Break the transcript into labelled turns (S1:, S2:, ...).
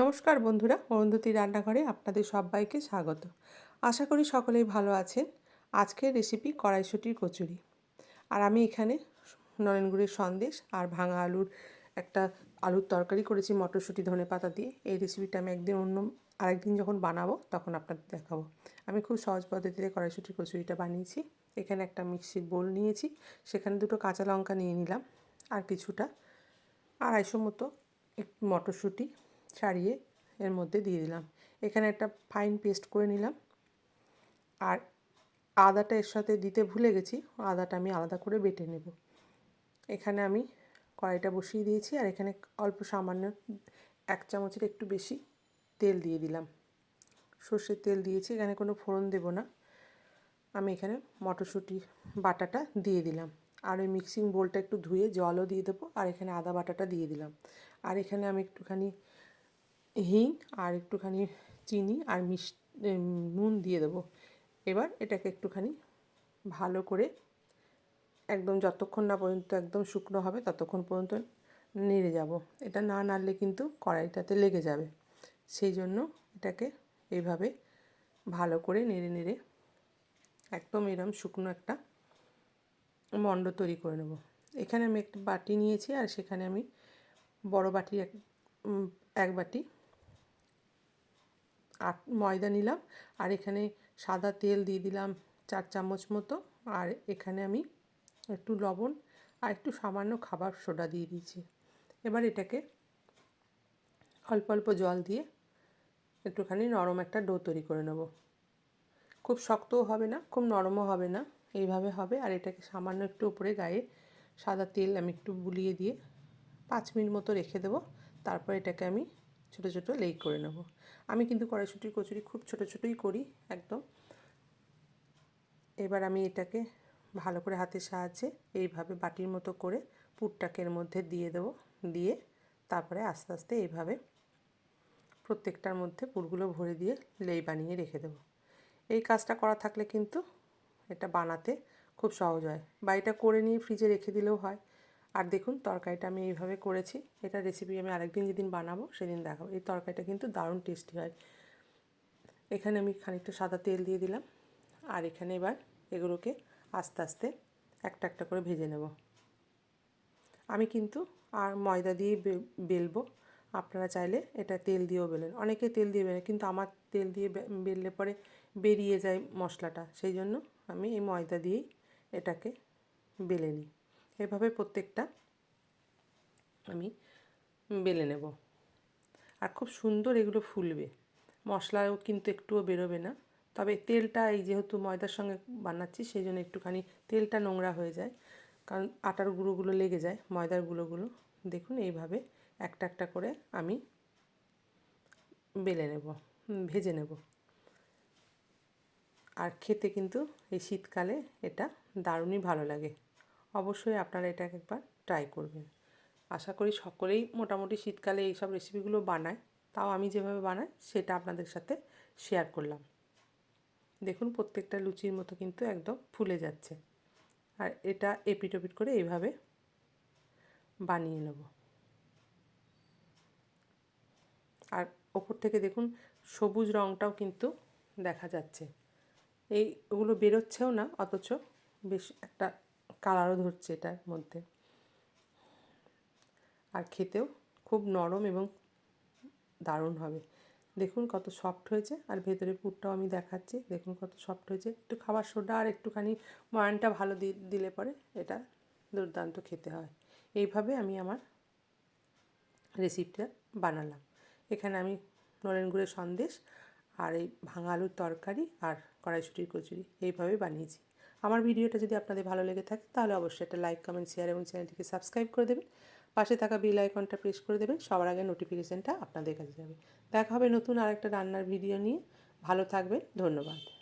S1: নমস্কার বন্ধুরা, অরুন্ধতী রান্নাঘরে আপনাদের সবাইকে স্বাগত। আশা করি সকলেই ভালো আছেন। আজকের রেসিপি কড়াইশুটির কচুরি। আর আমি এখানে নরেনগুড়ের সন্দেশ আর ভাঙা আলুর একটা আলুর তরকারি করেছি মটরশুঁটি, ধনে পাতা দিয়ে। এই রেসিপিটা আমি একদিন অন্য, আরেকদিন যখন বানাবো তখন আপনাদের দেখাবো। আমি খুব সহজ পদ্ধতিতে কড়াইশুটির কচুরিটা বানিয়েছি। এখানে একটা মিক্সির বোল নিয়েছি। সেখানে দুটো কাঁচা লঙ্কা নিয়ে নিলাম। আর কিছুটা আড়াইশো মতো মটরশুঁটি ছাড়িয়ে এর মধ্যে দিয়ে দিলাম। এখানে একটা ফাইন পেস্ট করে নিলাম। আর আদাটা এর সাথে দিতে ভুলে গেছি, আদাটা আমি আলাদা করে বেটে নেব। এখানে আমি কড়াইটা বসিয়ে দিয়েছি আর এখানে অল্প সামান্য এক চামচের একটু বেশি তেল দিয়ে দিলাম। সর্ষের তেল দিয়েছি, এখানে কোনো ফোড়ন দেব না। আমি এখানে মটরশুঁটি বাটাটা দিয়ে দিলাম। আর ওই মিক্সিং বোলটা একটু ধুয়ে জলও দিয়ে দেবো আর এখানে আদা বাটাটা দিয়ে দিলাম। আর এখানে আমি একটুখানি হিং আর একটুখানি চিনি আর মিশ নুন দিয়ে দেবো। এবার এটাকে একটুখানি ভালো করে একদম যতক্ষণ না পর্যন্ত একদম শুকনো হবে ততক্ষণ পর্যন্ত নেড়ে যাব। এটা না নাড়লে কিন্তু কড়াইটাতে লেগে যাবে। সেই জন্য এটাকে এইভাবে ভালো করে নেড়ে নেড়ে একদম এরম শুকনো একটা মণ্ড তৈরি করে নেব। এখানে আমি একটা বাটি নিয়েছি আর সেখানে আমি বড় বাটি এক এক বাটি আট, ময়দা নিলাম। আর এখানে সাদা তেল দিয়ে দিলাম চার চামচ মতো। আর এখানে আমি একটু লবণ আর একটু সামান্য খাবার সোডা দিয়ে দিয়েছি। এবার এটাকে অল্প অল্প জল দিয়ে একটুখানি নরম একটা ডো তৈরি করে নেব। খুব শক্তও হবে না, খুব নরমও হবে না, এইভাবে হবে। আর এটাকে সামান্য একটু উপরে গায়ে সাদা তেল আমি একটু বুলিয়ে দিয়ে পাঁচ মিনিট মতো রেখে দেবো। তারপর এটাকে আমি ছোটো ছোটো লেগ করে নেব। আমি কিন্তু কড়াইশুটির কচুরি খুব ছোটো ছোটোই করি, একদম। এবার আমি এটাকে ভালো করে হাতের সাহায্যে এইভাবে বাটির মতো করে পুরটাকে এর মধ্যে দিয়ে দেব। দিয়ে তারপরে আস্তে আস্তে এইভাবে প্রত্যেকটার মধ্যে পুরগুলো ভরে দিয়ে লেই বানিয়ে রেখে দেব। এই কাজটা করা থাকলে কিন্তু এটা বানাতে খুব সহজ হয় বা এটা করে নিয়ে ফ্রিজে রেখে দিলেও হয়। আর দেখুন, তরকারিটা আমি এইভাবে করেছি। এটা রেসিপি আমি আরেকদিন যেদিন বানাবো, সেদিন দেখাবো। এই তরকারিটা কিন্তু দারুণ টেস্টি হয়। এখানে আমি খানিকটা সাদা তেল দিয়ে দিলাম। আর এখানে এবার এগুলোকে আস্তে আস্তে একটা একটা করে ভেজে নেব। আমি কিন্তু আর ময়দা দিয়ে বেলবো। আপনারা চাইলে এটা তেল দিয়েও বেলেন। অনেকে তেল দিয়ে বেলেন কিন্তু আমার তেল দিয়ে বেললে পরে বেরিয়ে যায় মশলাটা। সেই জন্য আমি এই ময়দা দিয়েই এটাকে বেলে নিই। এভাবে প্রত্যেকটা আমি বেলে নেব। আর খুব সুন্দর এগুলো ফুলবে। মশলাও কিন্তু একটুও বেরোবে না। তবে তেলটা এই যেহেতু ময়দার সঙ্গে বানাচ্ছি, সেই জন্য একটুখানি তেলটা নোংরা হয়ে যায়। কারণ আটার গুঁড়োগুলো লেগে যায়, ময়দার গুঁড়োগুলো। দেখুন এইভাবে একটা একটা করে আমি বেলে নেব, ভেজে নেব। আর খেতে কিন্তু এই শীতকালে এটা দারুণই ভালো লাগে। অবশ্যই আপনারা এটা একবার ট্রাই করবেন। আশা করি সকলেই মোটামুটি শীতকালে এইসব রেসিপিগুলো বানায়। তাও আমি যেভাবে বানাই, সেটা আপনাদের সাথে শেয়ার করলাম। দেখুন, প্রত্যেকটা লুচির মতো কিন্তু একদম ফুলে যাচ্ছে। আর এটা এপিট ওপিট করে এইভাবে বানিয়ে নেব। আর ওপর থেকে দেখুন, সবুজ রঙটাও কিন্তু দেখা যাচ্ছে। এই ওগুলো বেরোচ্ছেও না, অথচ বেশ একটা কালারও ধরছে এটার মধ্যে। আর খেতেও খুব নরম এবং দারুণ হবে। দেখুন কত সফট হয়েছে। আর ভেতরে পুরটাও আমি দেখাচ্ছি। দেখুন কত সফট হয়েছে। একটু খাবার সোডা আর একটুখানি ময়ানটা ভালো দিলে পরে এটা দুর্দান্ত খেতে হয়। এইভাবে আমি আমার রেসিপিটা বানালাম। এখানে আমি নলেন গুড়ের সন্দেশ আর এই ভাঙা আলুর তরকারি আর কড়াইশুটির কচুরি এইভাবেই বানিয়েছি। আমার ভিডিওটা যদি আপনাদের ভালো লেগে থাকে, তাহলে অবশ্যই একটা লাইক কমেন্ট শেয়ার এবং চ্যানেলটিকে সাবস্ক্রাইব করে দেবেন। পাশে থাকা বেল আইকনটা প্রেস করে দেবেন, সবার আগে নোটিফিকেশানটা আপনাদের কাছে যাবে। দেখা হবে নতুন আরেকটা রান্নার ভিডিও নিয়ে। ভালো থাকবেন, ধন্যবাদ।